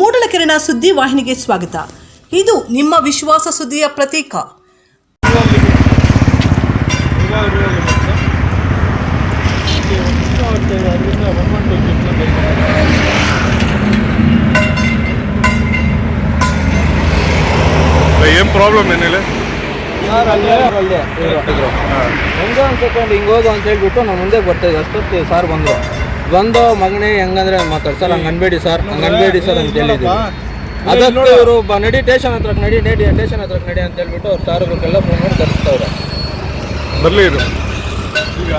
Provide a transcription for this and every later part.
ಮೂಡಲಕೆರೆನ ಸುದ್ದಿ ವಾಹಿನಿಗೆ ಸ್ವಾಗತ. ಇದು ನಿಮ್ಮ ವಿಶ್ವಾಸ ಸುದ್ದಿಯ ಪ್ರತೀಕ. ಏನ್ ಪ್ರಾಬ್ಲಮ್ ಏನಿಲ್ಲ? ಅಲ್ಲೇ ಅಲ್ಲೇ? ಇವ್ರು ಹೆಂಗೋ ಅನ್ಸ್ಕೊಂಡು ಹಿಂಗೆ ಹೋಗು ಅಂತ ಹೇಳ್ಬಿಟ್ಟು ನಾವು ಮುಂದೆ ಬರ್ತಾ ಇದ್ದೀವಿ ಅಷ್ಟೊತ್ತಿ ಸಾರ್ ಬಂದರು. ಬಂದು ಮಗನೇ ಹೆಂಗಂದ್ರೆ ಮಾತಾಡ್ ಸರ್ ಹಂಗೆ ಅನ್ಬೇಡಿ ಸರ್ ಹಂಗೆ ಅನ್ಬೇಡಿ ಸರ್ ಅಂತ ಹೇಳಿದ್ವಿ. ಅದಕ್ಕೆ ಇವರು ಬ ನಡಿ ಟೇಷನ್ ಹತ್ರ ನಡಿ ನಡಿ ಟೇಷನ್ ಹತ್ರ ನಡಿ ಅಂತ ಹೇಳ್ಬಿಟ್ಟು ಅವ್ರು ಸಾರ್ಗಳಿಗೆಲ್ಲ ಫೋನ್ ಮಾಡಿ ಕರೆಸ್ತವ್ರೆ. ಬರಲಿ ಇದು. ಈಗ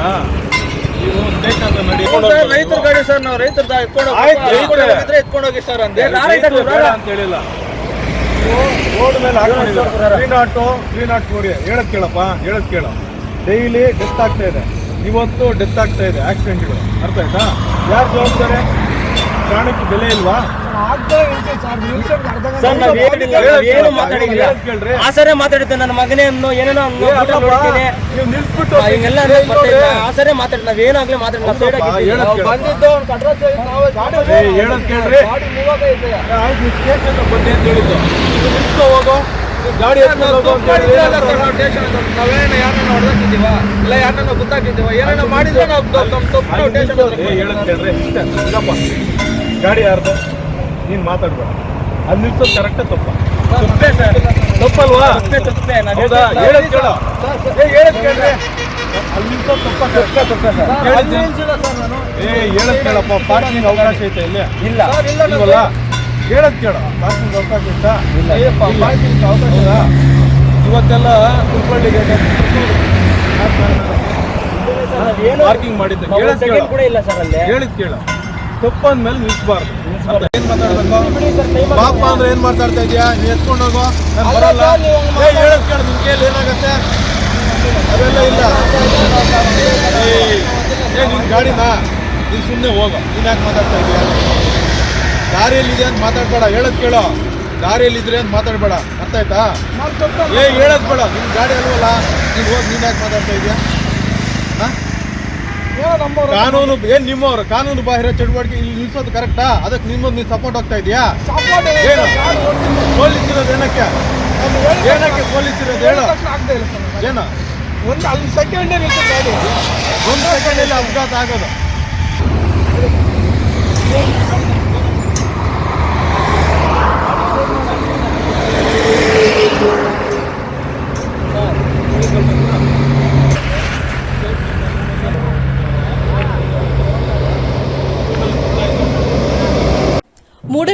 ರೈತರ ಗಾಡಿ ಸರ್ ನಾವು ರೈತರ ಎತ್ಕೊಂಡು ಹೋಗಿ ಸರ್ ಅಂದ್ರೆ ಅಂತ ಹೇಳಿಲ್ಲ. ರೋಡ್ ಮೇಲೆ three not three not four ಹೇಳದ್ ಕೇಳಪ್ಪ ಹೇಳದ್ ಕೇಳ. ಡೈಲಿ ಡೆತ್ ಆಗ್ತಾ ಇದೆ. ಇವತ್ತು ಡೆತ್ ಆಗ್ತಾ ಇದೆ ಆಕ್ಸಿಡೆಂಟ್ಗಳು ಅರ್ಥ ಆಯ್ತಾ? ಯಾರು ಜವಾಬ್ದಾರಿ? ಪ್ರಾಣಕ್ಕೆ ಬೆಲೆ ಇಲ್ವಾ? ಆಸರೆ ಮಾತಾಡಿದ್ದೆ ನನ್ನ ಮಗನೇ ಅನ್ನೋ ಏನೇನೋ ಅನ್ನೋ. ನೀವು ನಿಲ್ಸ್ಬಿಟ್ಟು ಹಿಂಗೆಲ್ಲ ಆಸರೆ. ಮಾತಾಡಿ ನಾವ್ ಏನಾಗ್ಲಿ ಮಾತಾಡಿ. ಹೇಳೋದ್ ಕೇಳ್ರಿ. ಆಯ್ತು ಹೋಗು ಗಾಡಿ ನಾವೇನ. ಯಾರನ್ನ ಹೊಡೆದಾಕಿದ್ದೀವ ಇಲ್ಲ ಯಾರನ್ನ ಗೊತ್ತಾಕಿದ್ದೀವ ಏನೇನೋ ಮಾಡಿದ್ರೆ ನಾವು ನಮ್ಮ ತಪ್ಪು ನಾವು ಗಾಡಿ ಯಾರ್ದು? ನೀನ್ ಮಾತಾಡ್ಬೇಡ. ಅಲ್ಲಿ ನಿಲ್ಸೋದು ಕರೆಕ್ಟ್ ತಪ್ಪ? ತಪ್ಪೇ ಸರ್. ತಪ್ಪಲ್ವಾ? ತಪ್ಪೇ ಹೌದಾ. ಹೇಳದ್ ಕೇಳ? ಏ ಹೇಳದ್ ಕೇಳ್ರಿ. ಅಲ್ಲಿ ನಿಲ್ಸೋದು ತಪ್ಪ? ಕರೆಕ್ಟ್ ತಪ್ಪ ಸರ್, ಅಲ್ಲಿ ಹೇಳಿದ್ದೆ. ನಿಲ್ಸಿಲ್ಲ ಸರ್ ನಾನು. ಏ ಹೇಳದ್ ಕೇಳಪ್ಪ. ಪಾರ್ಕಿಂಗ್ ಅವಕಾಶ ಐತೆ ಇಲ್ಲಿ. ಇಲ್ಲ. ಹೇಳದ್ ಕೇಳ. ಪಾರ್ಕಿಂಗ್ ಅವಕಾಶ ಐತಾ ಅಯ್ಯಪ್ಪ, ಇಲ್ಲ. ಅವಕಾಶ ಹೌದಾ? ಇವತ್ತೆಲ್ಲ ಕುಲ್ಪಳ್ಳಿಗೆ ಏನು- ಪಾರ್ಕಿಂಗ್ ಮಾಡಿದ್ದೆ. ಕೇಳ. ಕೂಡ ಇಲ್ಲ ಸರ್ ಅಲ್ಲಿ. ಹೇಳಿದ್ ಕೇಳ. ತಪ್ಪು ಅಂದ್ಮೇಲೆ ನಿಲ್ಸ್ಬಾರ್ದು. ಏನ್ ಮಾತಾಡ್ಬೇಕು? ಪಾಪ ಅಂದ್ರೆ ಏನ್ ಮಾತಾಡ್ತಾ ಇದೀಯಾ ನೀ ಎತ್ಕೊಂಡು ಹೋಗೋ. ನಾನು ಬರಲ್ಲ. ಹೇಳದ್ ಕೇಳ. ನಿನ್ ಕೇಳಿ ಏನಾಗತ್ತೆ? ಅದೆಲ್ಲ ಇಲ್ಲ. ಏ ಏ, ನಿನ್ ಗಾಡಿನಾ? ನೀನ್ ಸುಮ್ಮನೆ ಹೋಗು. ನೀನ್ ಯಾಕೆ ಮಾತಾಡ್ತಾ ಇದೀಯಾ ದಾರಿಯಲ್ಲಿ ಇದೆ ಅಂತ ಮಾತಾಡ್ಬೇಡ ಹೇಳದ್ ಕೇಳೋ. ದಾರಿಯಲ್ಲಿ ಇದ್ರೆ ಅಂತ ಮಾತಾಡ್ಬೇಡ ಅರ್ಥ ಆಯ್ತಾ ಏ ಹೇಳದ್ ಬೇಡ ನಿಮ್ ಗಾಡಿ ಅಲ್ವಲ್ಲ? ನೀನ್ ಹೋಗಿ ನೀನ್ ಯಾಕೆ ಮಾತಾಡ್ತಾ ಇದೀಯಾ? ಹಾ? ಕಾನೂನು ಏನ್ ನಿಮ್ಮವ್ರು? ಕಾನೂನು ಬಾಹಿರ ಚಟುವಟಿಕೆ ಇಲ್ಲಿ ನಿಲ್ಸೋದು ಕರೆಕ್ಟಾ? ಅದಕ್ಕೆ ನಿಮ್ಮದು ನೀವು ಸಪೋರ್ಟ್ ಹೋಗ್ತಾ ಇದೆಯಾ? ಏನು? ಪೊಲೀಸ್ ಇರೋದು ಏನಕ್ಕೆ? ಏನಕ್ಕೆ ಪೊಲೀಸ್ ಇರೋದು? ಹೇಳು. ಏನು? ಒಂದು ಅಲ್ಲಿ ಸೆಕೆಂಡ್ ಒಂದು ಸೆಕೆಂಡಲ್ಲಿ ಅಪಘಾತ ಆಗೋದು.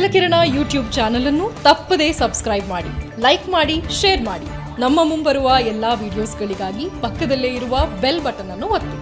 ಮೂಡಲಕಿರಣ ಯೂಟ್ಯೂಬ್ ಚಾನಲ್ ಅನ್ನು ತಪ್ಪದೇ ಸಬ್ಸ್ಕ್ರೈಬ್ ಮಾಡಿ ಲೈಕ್ ಮಾಡಿ ಶೇರ್ ಮಾಡಿ ನಮ್ಮ ಮುಂಬರುವ ಎಲ್ಲಾ ವಿಡಿಯೋಸ್ಗಳಿಗಾಗಿ ಪಕ್ಕದಲ್ಲೇ ಇರುವ ಬೆಲ್ ಬಟನ್ ಅನ್ನು ಒತ್ತಿ